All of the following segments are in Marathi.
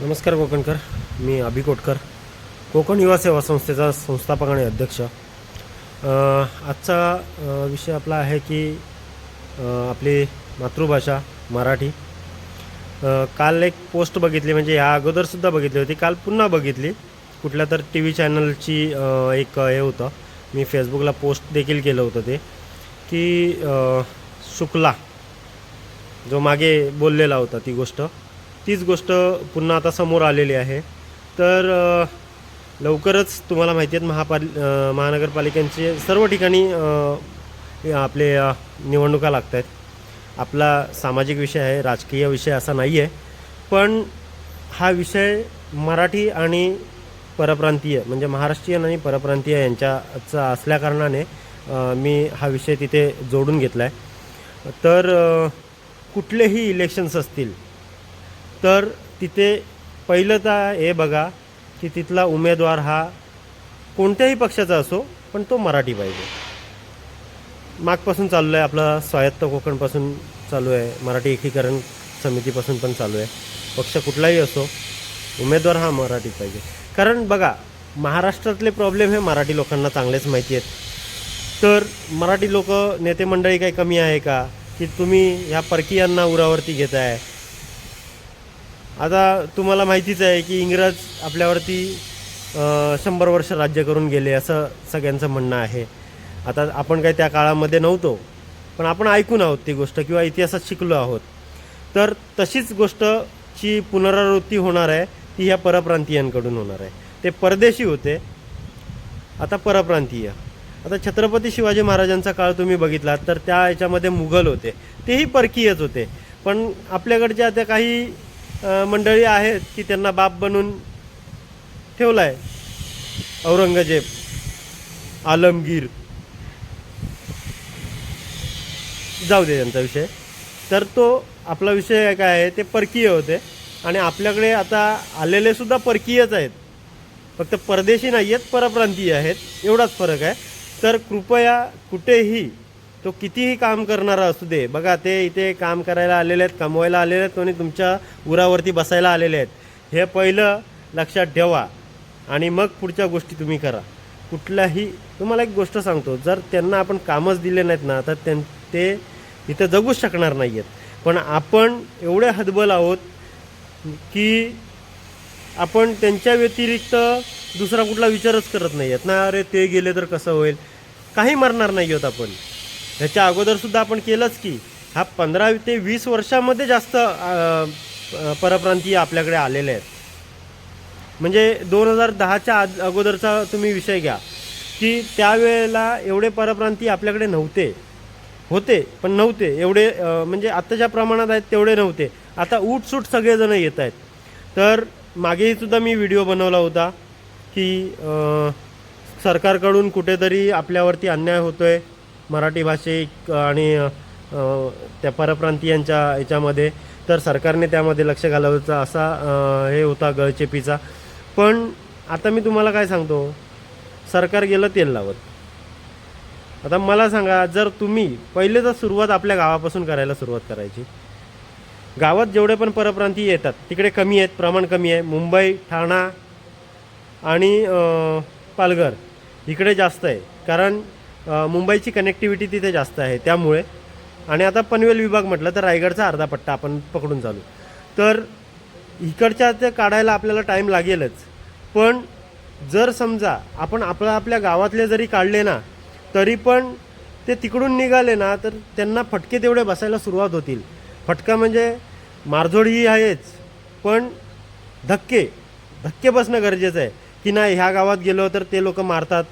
नमस्कार कोकणकर. मी अभि कोटकर. कोकण युवा सेवा संस्थेचा संस्थापक आणि अध्यक्ष. आजचा विषय आपला आहे की आपली मातृभाषा मराठी. काल एक पोस्ट बघितली म्हणजे या अगोदरसुद्धा बघितली होती. काल पुन्हा बघितली. कुठल्या तर टी व्ही चॅनलची एक हे होतं. मी फेसबुकला पोस्ट देखील केलं होतं ते. की शुक्ला जो मागे बोललेला होता ती गोष्ट. तीच गोष्ट पुन्हा आता समोर आलेली आहे. तर लवकरच तुम्हाला माहिती आहेत महापाल महानगरपालिकांचे सर्व ठिकाणी आपले निवडणुका लागत आहेत आपला सामाजिक विषय आहे राजकीय विषय असा नाही आहे पण हा विषय मराठी आणि परप्रांतीय म्हणजे महाराष्ट्रीयन आणि परप्रांतीय यांच्याचा असल्याकारणाने मी हा विषय तिथे जोडून घेतला आहे तर कुठलेही इलेक्शन्स असतील तर तिथे पहिलं तर हे बघा की तिथला उमेदवार हा कोणत्याही पक्षाचा असो पण तो मराठी पाहिजे. मागपासून चालू आहे आपलं स्वायत्त कोकणपासून चालू आहे मराठी एकीकरण समितीपासून पण चालू आहे पक्ष कुठलाही असो उमेदवार हा मराठी पाहिजे. कारण बघा महाराष्ट्रातले प्रॉब्लेम हे मराठी लोकांना चांगलेच माहिती आहेत. तर मराठी लोक नेते मंडळी काही कमी आहे का? की तुम्ही ह्या परकीयांना उरावरती घेताय आता तुम्हाला माहितीच आहे की इंग्रज आपल्यावरती शंभर वर्ष राज्य करून गेले असं सगळ्यांचं म्हणणं आहे. आता आपण काही त्या काळामध्ये नव्हतो पण आपण ऐकून आहोत ती गोष्ट किंवा इतिहासात शिकलो आहोत. तर तशीच गोष्टची पुनरावृत्ती होणार आहे ती ह्या परप्रांतीयांकडून होणार आहे. ते परदेशी होते आता परप्रांतीय. आता छत्रपती शिवाजी महाराजांचा काळ तुम्ही बघितलात तर त्या याच्यामध्ये मुघल होते तेही परकीयच होते. पण आपल्याकडच्या त्या काही मंडळी आहेत की त्यांना बाप बनून ठेवला आहे औरंगजेब आलमगीर. जाऊ दे त्यांचा विषय. तर तो आपला विषय काय आहे ते परकीय होते. आणि आपल्याकडे आता आलेले सुद्धा परकीयच आहेत. फक्त परदेशी नाही आहेत परप्रांतीय आहेत. एवढाच फरक आहे. तर कृपया कुठेही तो कितीही काम करणारा असू दे बघा ते इथे काम करायला आलेले आहेत कमवायला आलेले आहेत कोणी तुमच्या उरावरती बसायला आलेले आहेत. हे पहिलं लक्षात ठेवा आणि मग पुढच्या गोष्टी तुम्ही करा. कुठल्याही तुम्हाला एक गोष्ट सांगतो जर त्यांना आपण कामच दिले नाहीत ना तर त्यां ते इथं जगूच शकणार नाही आहेत पण आपण एवढे हतबल आहोत की आपण त्यांच्या व्यतिरिक्त दुसरा कुठला विचारच करत नाही आहेत ना अरे ते गेले तर कसं होईल? काही मरणार नाही आहोत आपण. ह्याच्या अगोदरसुद्धा आपण केलंच की हा पंधरा ते वीस वर्षामध्ये जास्त परप्रांतीय आपल्याकडे आलेले आहेत. म्हणजे दोन हजार दहाच्या आद अगोदरचा तुम्ही विषय घ्या की त्यावेळेला एवढे परप्रांतीय आपल्याकडे नव्हते. होते पण नव्हते. एवढे म्हणजे आत्ताच्या प्रमाणात आहेत तेवढे नव्हते. आता उठसूट सगळेजण येत आहेत. तर मागेही सुद्धा मी व्हिडिओ बनवला होता की सरकारकडून कुठेतरी आपल्यावरती अन्याय होतो आहे मराठी भाषिक आणि त्या परप्रांतीयांच्या याच्यामध्ये तर सरकारने त्यामध्ये लक्ष घालावचं असा हे होता गळचेपीचा. पण आता मी तुम्हाला काय सांगतो? सरकार गेलं तेल लावत. आता मला सांगा जर तुम्ही पहिले तर सुरुवात आपल्या गावापासून करायला सुरुवात करायची. गावात जेवढे पण परप्रांतीय येतात तिकडे कमी आहेत प्रमाण कमी आहे. मुंबई ठाणा आणि पालघर इकडे जास्त आहे. कारण मुंबईची कनेक्टिव्हिटी तिथे जास्त आहे त्यामुळे. आणि आता पनवेल विभाग म्हटलं तर रायगडचा अर्धा पट्टा आपण पकडून चालू. तर इकडच्या ते काढायला आपल्याला टाईम लागेलच. पण जर समजा आपण आपल्या आपल्या गावातले जरी काढले ना तरी पण ते तिकडून निघाले ना तर त्यांना फटके तेवढे बसायला सुरुवात होतील. फटका म्हणजे मारझोड ही आहेच पण धक्के धक्के बसणं गरजेचं आहे. की नाही ह्या गावात गेलो तर ते लोक मारतात.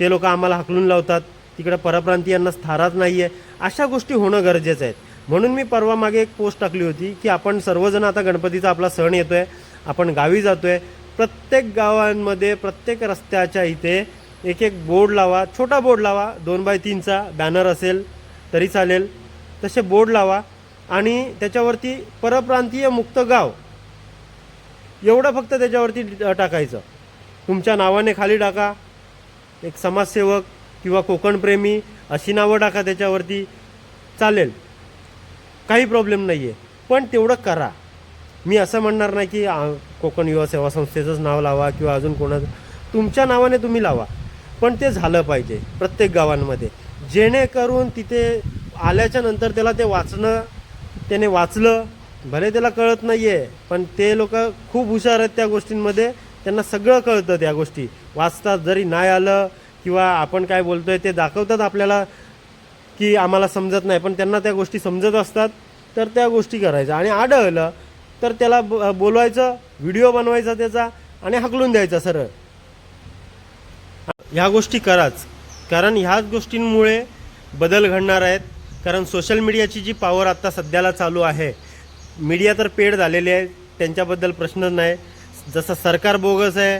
ते लोक आम्हाला हाकलून लावतात. तिकडे परप्रांतीयांना स्थाराच नाही आहे अशा गोष्टी होणं गरजेचं आहे. म्हणून मी परवा मागे एक पोस्ट टाकली होती की आपण सर्वजण आता गणपतीचा आपला सण येतो आहे आपण गावी जातो आहे प्रत्येक गावांमध्ये प्रत्येक रस्त्याच्या इथे एक एक बोर्ड लावा. छोटा बोर्ड लावा. दोन बाय तीनचा बॅनर असेल तरी चालेल. तसे बोर्ड लावा. आणि त्याच्यावरती परप्रांतीय मुक्त गाव एवढं फक्त त्याच्यावरती टाकायचं. तुमच्या नावाने खाली टाका. एक समाजसेवक किंवा कोकणप्रेमी अशी नावं टाका त्याच्यावरती चालेल. काही प्रॉब्लेम नाही आहे पण तेवढं करा. मी असं म्हणणार नाही की कोकण युवा सेवा संस्थेचंच नाव लावा किंवा अजून कोणाचं. तुमच्या नावाने तुम्ही लावा. पण ते झालं पाहिजे प्रत्येक गावांमध्ये. जेणेकरून तिथे आल्याच्यानंतर त्याला ते वाचणं त्याने वाचलं भले त्याला कळत नाही आहे पण ते लोक खूप हुशार आहेत त्या गोष्टींमध्ये. त्यांना सगळं कळतं त्या गोष्टी. वाचतात जरी नाही आलं किंवा आपण काय बोलतोय ते दाखवतात आपल्याला की आम्हाला समजत नाही पण त्यांना त्या गोष्टी समजत असतात तर त्या गोष्टी करायच्या. आणि आढळलं तर त्याला ब- बोलवायचं व्हिडिओ बनवायचा त्याचा आणि हकलून द्यायचा सरळ. ह्या गोष्टी कराच. कारण ह्याच गोष्टींमुळे बदल घडणार आहेत. कारण सोशल मीडियाची जी पॉवर आत्ता सध्याला चालू आहे मीडिया तर पेड झालेली आहे त्यांच्याबद्दल प्रश्न नाही. जसं सरकार बोगस आहे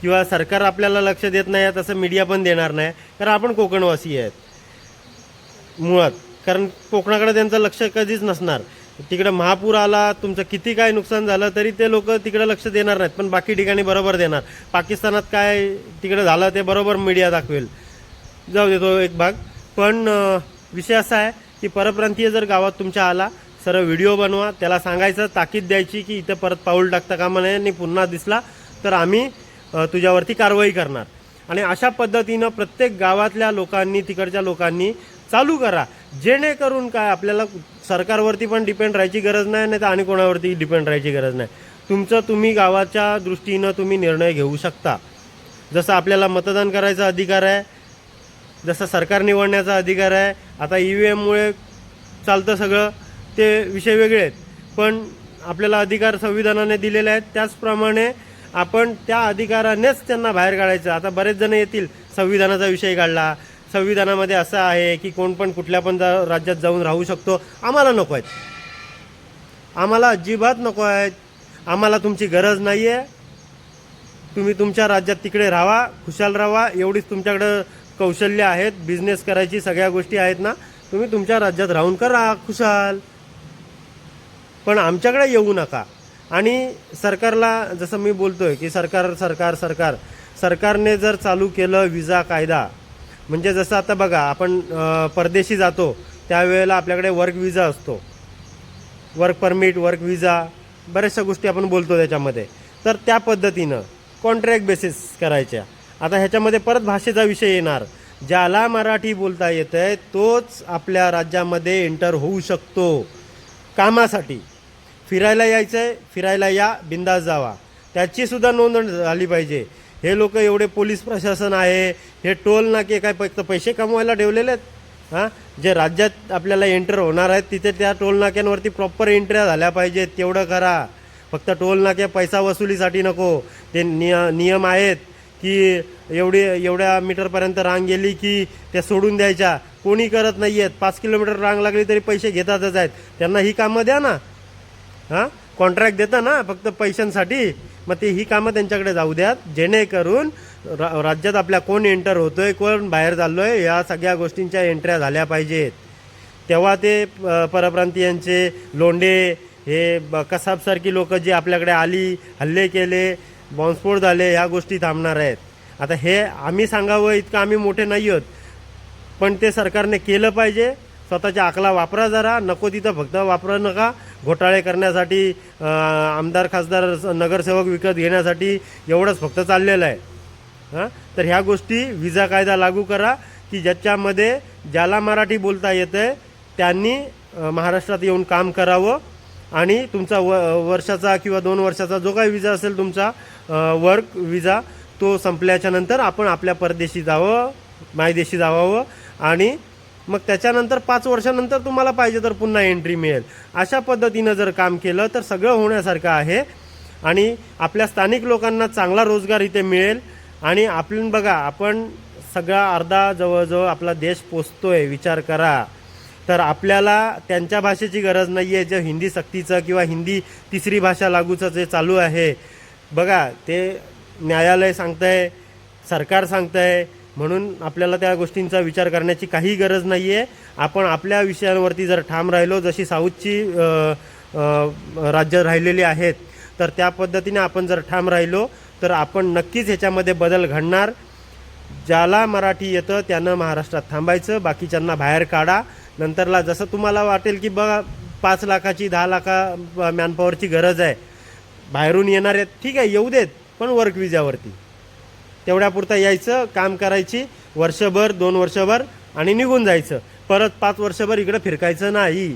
किंवा सरकार आपल्याला लक्ष देत नाही आहे तसं मीडिया पण देणार नाही. कारण आपण कोकणवासी आहेत. मुळात. कारण कोकणाकडे त्यांचं लक्ष कधीच नसणार. तिकडं महापूर आला तुमचं किती काय नुकसान झालं तरी ते लोक तिकडे लक्ष देणार नाहीत. पण बाकी ठिकाणी बरोबर देणार. पाकिस्तानात काय तिकडे झालं ते बरोबर मीडिया दाखवेल. जाऊ दे तो एक भाग. पण विषय असा आहे की परप्रांतीय जर गावात तुमच्या आला सर व्हिडिओ बनवा त्याला सांगायचं ताकीद द्यायची की इथं परत पाऊल टाकता कामा नये आणि पुन्हा दिसला तर आम्ही तुझ्यावरती कारवाई करणार. आणि अशा पद्धतीनं प्रत्येक गावातल्या लोकांनी तिकडच्या लोकांनी चालू करा. जेणेकरून काय आपल्याला सरकारवरती पण डिपेंड राहायची गरज नाही नाही तर आणि कोणावरती डिपेंड राहायची गरज नाही. तुमचं तुम्ही गावाच्या दृष्टीनं तुम्ही निर्णय घेऊ शकता. जसं आपल्याला मतदान करायचा अधिकार आहे जसं सरकार निवडण्याचा अधिकार आहे आता ई व्ही एममुळे चालतं सगळं. ते विषय वेगळे आहेत. पण आपल्याला अधिकार संविधानाने दिलेले आहेत. त्याचप्रमाणे आपण त्या अधिकारानेच त्यांना बाहेर काढायचं. आता बरेच जण येतील संविधानाचा विषय काढला. संविधानामध्ये असं आहे की कोण पण कुठल्या पण जा- राज्यात जाऊन राहू शकतो. आम्हाला नको आहेत. आम्हाला अजिबात नको आहेत. आम्हाला तुमची गरज नाही आहे तुम्ही तुमच्या राज्यात तिकडे राहा खुशाल राहा. एवढीच तुमच्याकडं कौशल्य आहेत. बिझनेस करायची सगळ्या गोष्टी आहेत ना. तुम्ही तुमच्या राज्यात राहून करा. खुशाल. पण आमच्याकडे येऊ नका. आणि सरकारला जसं मी बोलतोय की सरकार सरकार सरकार सरकारने जर चालू केलं विजा कायदा म्हणजे जसं आता बघा आपण परदेशी जातो त्यावेळेला आपल्याकडे वर्क विजा असतो. वर्क परमिट वर्क विजा बऱ्याचशा गोष्टी आपण बोलतो त्याच्यामध्ये. तर त्या पद्धतीनं कॉन्ट्रॅक्ट बेसिस करायच्या. आता ह्याच्यामध्ये परत भाषेचा विषय येणार. ज्याला मराठी बोलता येतं आहे तोच आपल्या राज्यामध्ये एंटर होऊ शकतो. कामासाठी. फिरायला यायचं आहे फिरायला या बिंदास जावा. त्याची सुद्धा नोंद झाली पाहिजे. हे लोक एवढे पोलीस प्रशासन आहे हे टोल नाके काय फक्त पैसे कमवायला ठेवलेले आहेत? हां? जे राज्यात आपल्याला एंटर होणार आहेत तिथे त्या टोल नाक्यांवरती प्रॉपर एंट्र्या झाल्या पाहिजेत तेवढं करा. फक्त टोल नाके पैसा वसुलीसाठी नको. ते निय नियम आहेत की एवढी एवढ्या मीटरपर्यंत रांग गेली की त्या सोडून द्यायच्या. कोणी करत नाही आहेत पाच किलोमीटर रांग लागली तरी पैसे घेतातच आहेत. त्यांना ही कामं द्या ना. हां? कॉन्ट्रॅक्ट देता ना फक्त पैशांसाठी. मग ते ही कामं त्यांच्याकडे जाऊ द्यात. जेणेकरून रा राज्यात आपल्या कोण एंटर होतोय कोण बाहेर चाललो आहे या सगळ्या गोष्टींच्या एंट्र्या झाल्या पाहिजेत. तेव्हा ते परप्रांतीयांचे लोंडे हे ब- कसाबसारखी लोकं जी आपल्याकडे आली हल्ले केले बॉम्बस्फोट झाले ह्या गोष्टी थांबणार आहेत. आता हे आम्ही सांगावं इतकं आम्ही मोठे नाही आहोत पण ते सरकारने केलं पाहिजे. स्वतःच्या आकला वापरा जरा नको तिथं फक्त वापरा नका. घोटाळे करण्यासाठी आमदार खासदार स- नगरसेवक विकत घेण्यासाठी एवढंच फक्त चाललेलं आहे. हां? तर ह्या गोष्टी विजा कायदा लागू करा की ज्याच्यामध्ये ज्याला मराठी बोलता येतं आहे त्यांनी महाराष्ट्रात येऊन काम करावं. आणि तुमचा व वर्षाचा किंवा दोन वर्षाचा जो काही विजा असेल तुमचा वर्क विजा तो संपल्याच्या नंतर आपण आपल्या परदेशी जावं मायदेशी जावावं. आणि मग त्याच्यानंतर पाच वर्षानंतर तुम्हाला पाहिजे तर पुन्हा एंट्री मिळेल. अशा पद्धतीनं जर काम केलं तर सगळं होण्यासारखं आहे. आणि आपल्या स्थानिक लोकांना चांगला रोजगार इथे मिळेल. आणि आपण बघा आपण सगळा अर्धा जवळजवळ आपला देश पोचतोय विचार करा. तर आपल्याला त्यांच्या भाषेची गरज नाही आहे जे हिंदी सक्तीचं किंवा हिंदी तिसरी भाषा लागूचं जे चालू आहे. बघा ते न्यायालय सांगतंय सरकार सांगतंय म्हणून आपल्याला त्या गोष्टींचा विचार करण्याची काही गरज नाही आहे आपण आपल्या विषयांवरती जर ठाम राहिलो जशी साऊथची राज्य राहिलेली आहेत तर त्या पद्धतीने आपण जर ठाम राहिलो तर आपण नक्कीच ह्याच्यामध्ये बदल घडणार. ज्याला मराठी येतं त्यानं महाराष्ट्रात थांबायचं बाकीच्यांना बाहेर काढा. नंतरला जसं तुम्हाला वाटेल की बघा पाच लाखाची दहा लाखा मॅनपॉवरची गरज आहे. बाहेरून येणार आहेत ठीक आहे येऊ देत पण वर्क विजावरती तेवढ्यापुरतं यायचं काम करायची वर्षभर दोन वर्षभर आणि निघून जायचं. परत पाच वर्षभर इकडं फिरकायचं नाही.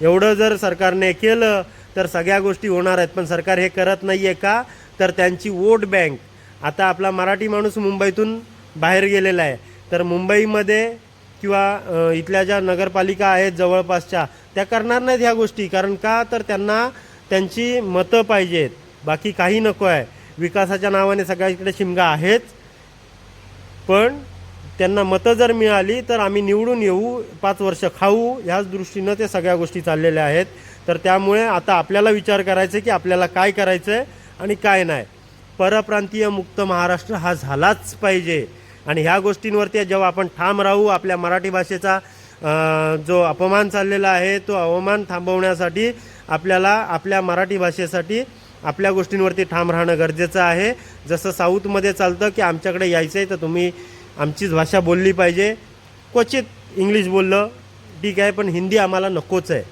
एवढं जर सरकारने केलं तर सगळ्या गोष्टी होणार आहेत पण सरकार हे करत नाही आहे का? तर त्यांची वोट बँक. आता आपला मराठी माणूस मुंबईतून बाहेर गेलेला आहे. तर मुंबईमध्ये किंवा इथल्या ज्या नगरपालिका आहेत जवळपासच्या त्या करणार नाहीत ह्या गोष्टी. कारण का? तर त्यांना त्यांची मतं पाहिजेत. बाकी काही नको आहे. विकासाच्या नावाने सगळ्याकडे शिमगा आहेच पण त्यांना मतं जर मिळाली तर आम्ही निवडून येऊ पाच वर्ष खाऊ ह्याच दृष्टीनं ते सगळ्या गोष्टी चाललेल्या आहेत. तर त्यामुळे आता आपल्याला विचार करायचा आहे की आपल्याला काय करायचं आहे आणि काय नाही. परप्रांतीय मुक्त महाराष्ट्र हा झालाच पाहिजे. आणि ह्या गोष्टींवरती जेव्हा आपण ठाम राहू आपल्या मराठी भाषेचा जो अपमान चाललेला आहे तो अवमान थांबवण्यासाठी आपल्याला आपल्या मराठी भाषेसाठी आपल्या गोष्टींवरती ठाम राहणं गरजेचं आहे. जसं साऊथमध्ये चालतं की आमच्याकडे यायचं आहे तर तुम्ही आमचीच भाषा बोलली पाहिजे. क्वचित इंग्लिश बोललं ठीक आहे पण हिंदी आम्हाला नकोच आहे.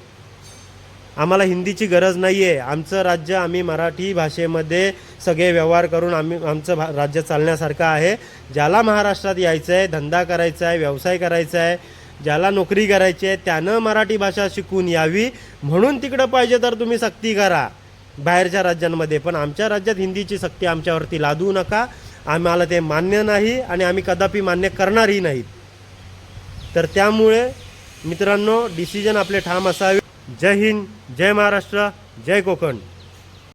आम्हाला हिंदीची गरज नाही आहे आमचं राज्य आम्ही मराठी भाषेमध्ये सगळे व्यवहार करून आम्ही आमचं भा राज्य चालण्यासारखं आहे. ज्याला महाराष्ट्रात यायचं आहे धंदा करायचा आहे व्यवसाय करायचा आहे ज्याला नोकरी करायची आहे त्यानं मराठी भाषा शिकून यावी. म्हणून तिकडं पाहिजे तर तुम्ही सक्ती करा. बाहेरच्या राज्यांमध्ये. पण आमच्या राज्यात हिंदीची सक्ती आमच्यावरती लादू नका. आम्हाला ते मान्य नाही आणि आम्ही कदापि मान्य करणारही नाहीत. तर त्यामुळे मित्रांनो डिसिजन आपले ठाम असावे. जय हिंद जय महाराष्ट्र जय कोकण.